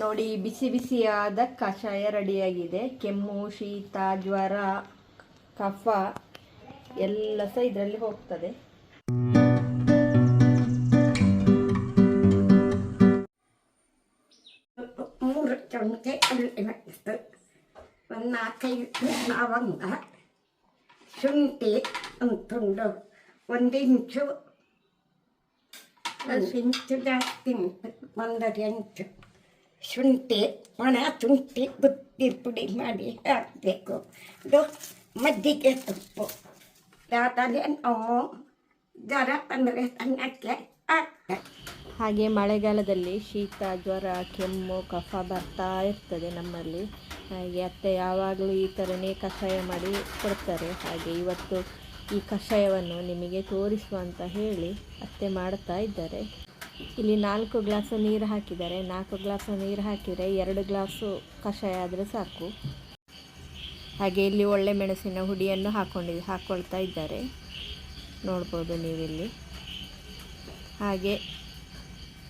ನೋಡಿ, ಬಿಸಿ ಬಿಸಿಯಾದ ಕಷಾಯ ರೆಡಿಯಾಗಿದೆ. ಕೆಮ್ಮು, ಶೀತ, ಜ್ವರ, ಕಫ ಎಲ್ಲ ಸಹ ಇದರಲ್ಲಿ ಹೋಗ್ತದೆ. ಮೂರು ಚಮಚೆ ಒಂದು ನಾಲ್ಕೈದು ಲವಂಗ, ಶುಂಠಿ ತುಂಡು ಒಂದು ಇಂಚು ಇಂಚು ಜಾಸ್ತಿ ಉಂಟು ಒಂದರ ಇಂಚು. ಶುಂಠಿ, ಒಣ ಶುಂಠಿ ಬುತ್ತಿ ಪುಡಿ ಮಾಡಿ ಹಾಕಬೇಕು. ಇದು ಮಜ್ಜಿಗೆ ಸೊಪ್ಪು ಯಾವುದಾದ್ರೆ ನಾವು ಜ್ವರ ಬಂದರೆ ಸಣ್ಣಕ್ಕೆ ಹಾಕ್ತಾರೆ. ಹಾಗೆ ಮಳೆಗಾಲದಲ್ಲಿ ಶೀತ, ಜ್ವರ, ಕೆಮ್ಮು, ಕಫ ಬರ್ತಾ ಇರ್ತದೆ ನಮ್ಮಲ್ಲಿ. ಹಾಗೆ ಅತ್ತೆ ಯಾವಾಗಲೂ ಈ ಥರನೇ ಕಷಾಯ ಮಾಡಿ ಕೊಡ್ತಾರೆ. ಹಾಗೆ ಇವತ್ತು ಈ ಕಷಾಯವನ್ನು ನಿಮಗೆ ತೋರಿಸುವಂತ ಹೇಳಿ ಅತ್ತೆ ಮಾಡ್ತಾ ಇದ್ದಾರೆ. ಇಲ್ಲಿ ನಾಲ್ಕು ಗ್ಲಾಸು ನೀರು ಹಾಕಿದ್ದಾರೆ. ನಾಲ್ಕು ಗ್ಲಾಸು ನೀರು ಹಾಕಿದರೆ ಎರಡು ಗ್ಲಾಸು ಕಷಾಯ ಆದರೆ ಸಾಕು. ಹಾಗೆ ಇಲ್ಲಿ ಒಳ್ಳೆ ಮೆಣಸಿನ ಹುಡಿಯನ್ನು ಹಾಕ್ಕೊಂಡಿ ಹಾಕ್ಕೊಳ್ತಾ ಇದ್ದಾರೆ. ನೋಡ್ಬೋದು ನೀವಿಲ್ಲಿ. ಹಾಗೆ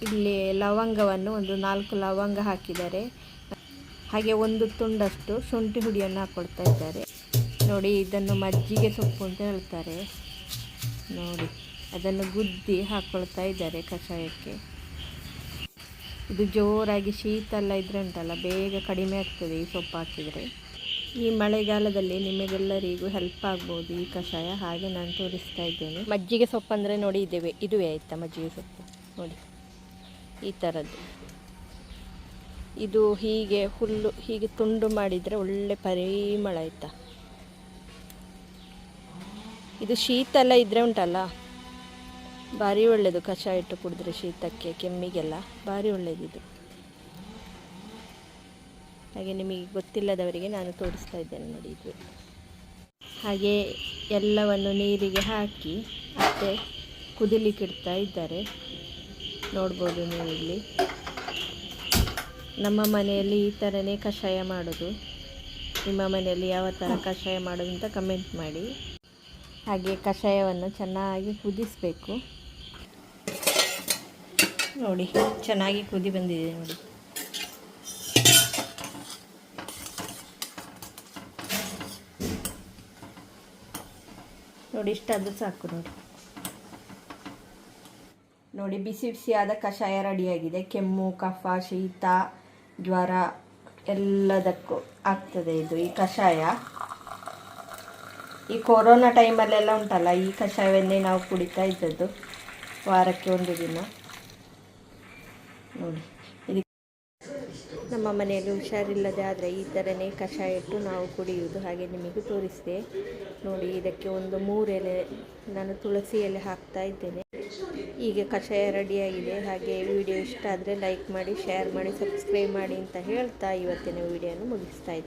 ಇಲ್ಲಿ ಲವಂಗವನ್ನು ಒಂದು ನಾಲ್ಕು ಲವಂಗ ಹಾಕಿದ್ದಾರೆ. ಹಾಗೆ ಒಂದು ತುಂಡಷ್ಟು ಶುಂಠಿ ಹುಡಿಯನ್ನು ಹಾಕ್ಕೊಳ್ತಾ ಇದ್ದಾರೆ. ನೋಡಿ, ಇದನ್ನು ಮಜ್ಜಿಗೆ ಸೊಪ್ಪು ಅಂತ ಹೇಳ್ತಾರೆ. ನೋಡಿ. ಅದನ್ನು ಗುದ್ದಿ ಹಾಕ್ಕೊಳ್ತಾ ಇದ್ದಾರೆ ಕಷಾಯಕ್ಕೆ. ಇದು ಜೋರಾಗಿ ಶೀತ ಎಲ್ಲ ಇದ್ರೆ ಉಂಟಲ್ಲ, ಬೇಗ ಕಡಿಮೆ ಆಗ್ತದೆ ಈ ಸೊಪ್ಪು ಹಾಕಿದರೆ. ಈ ಮಳೆಗಾಲದಲ್ಲಿ ನಿಮಗೆಲ್ಲರಿಗೂ ಹೆಲ್ಪ್ ಆಗ್ಬೋದು ಈ ಕಷಾಯ, ಹಾಗೆ ನಾನು ತೋರಿಸ್ತಾ ಇದ್ದೇನೆ. ಮಜ್ಜಿಗೆ ಸೊಪ್ಪು ಅಂದರೆ ನೋಡಿ ಇದ್ದೇವೆ ಇದುವೇ ಆಯಿತಾ ಮಜ್ಜಿಗೆ ಸೊಪ್ಪು? ನೋಡಿ, ಈ ಥರದ್ದು ಇದು ಹೀಗೆ ಹುಲ್ಲು, ಹೀಗೆ ತುಂಡು ಮಾಡಿದರೆ ಒಳ್ಳೆ ಪರಿಮಳ ಆಯಿತಾ. ಇದು ಶೀತ ಎಲ್ಲ ಇದ್ರೆ ಉಂಟಲ್ಲ ಭಾರಿ ಒಳ್ಳೆಯದು ಕಷಾಯ ಇಟ್ಟು ಕುಡಿದ್ರೆ ಶೀತಕ್ಕೆ, ಕೆಮ್ಮಿಗೆಲ್ಲ ಭಾರಿ ಒಳ್ಳೆಯದಿದು ಹಾಗೆ ನಿಮಗೆ ಗೊತ್ತಿಲ್ಲದವರಿಗೆ ನಾನು ತೋರಿಸ್ತಾ ಇದ್ದೇನೆ ನೋಡಿ ಇದು. ಹಾಗೆ ಎಲ್ಲವನ್ನು ನೀರಿಗೆ ಹಾಕಿ ಮತ್ತೆ ಕುದಿಲಿಕ್ಕೆ ಇಡ್ತಾ ಇದ್ದಾರೆ. ನೋಡ್ಬೋದು ನೀವು ಇಲ್ಲಿ. ನಮ್ಮ ಮನೆಯಲ್ಲಿ ಈ ಥರನೇ ಕಷಾಯ ಮಾಡೋದು. ನಿಮ್ಮ ಮನೆಯಲ್ಲಿ ಯಾವ ಥರ ಕಷಾಯ ಮಾಡೋದು ಅಂತ ಕಮೆಂಟ್ ಮಾಡಿ. ಹಾಗೆ ಕಷಾಯವನ್ನು ಚೆನ್ನಾಗಿ ಕುದಿಸಬೇಕು. ನೋಡಿ, ಚೆನ್ನಾಗಿ ಕುದಿ ಬಂದಿದೆ ನೋಡಿ. ನೋಡಿ, ಇಷ್ಟಾದರೂ ಸಾಕು ನೋಡಿ. ನೋಡಿ, ಬಿಸಿ ಬಿಸಿಯಾದ ಕಷಾಯ ರೆಡಿಯಾಗಿದೆ. ಕೆಮ್ಮು, ಕಫ, ಶೀತ, ಜ್ವರ ಎಲ್ಲದಕ್ಕೂ ಆಗ್ತದೆ ಇದು ಈ ಕಷಾಯ. ಈ ಕೊರೋನಾ ಟೈಮಲ್ಲೆಲ್ಲ ಉಂಟಲ್ಲ, ಈ ಕಷಾಯವನ್ನೇ ನಾವು ಕುಡಿತಾ ಇದ್ದದ್ದು ವಾರಕ್ಕೆ ಒಂದು ದಿನ. ನೋಡಿ. ಇದಕ್ಕೆ ನಮ್ಮ ಮನೆಯಲ್ಲಿ ಹುಷಾರಿಲ್ಲದೆ ಆದರೆ ಈ ಥರನೇ ಕಷಾಯ ಇಟ್ಟು ನಾವು ಕುಡಿಯುವುದು ಹಾಗೆ ನಿಮಗೆ ತೋರಿಸಿದೆ. ನೋಡಿ, ಇದಕ್ಕೆ ಒಂದು ಮೂರು ಎಲೆ ನಾನು ತುಳಸಿ ಎಲೆ ಹಾಕ್ತಾ ಇದ್ದೇನೆ. ಈಗ ಕಷಾಯ ರೆಡಿಯಾಗಿದೆ ಹಾಗೆ ವಿಡಿಯೋ ಇಷ್ಟ ಆದರೆ ಲೈಕ್ ಮಾಡಿ ಶೇರ್ ಮಾಡಿ ಸಬ್ಸ್ಕ್ರೈಬ್ ಮಾಡಿ ಅಂತ ಹೇಳ್ತಾ ಇವತ್ತಿನ ವಿಡಿಯೋನ ಮುಗಿಸ್ತಾ ಇದ್ದೇನೆ.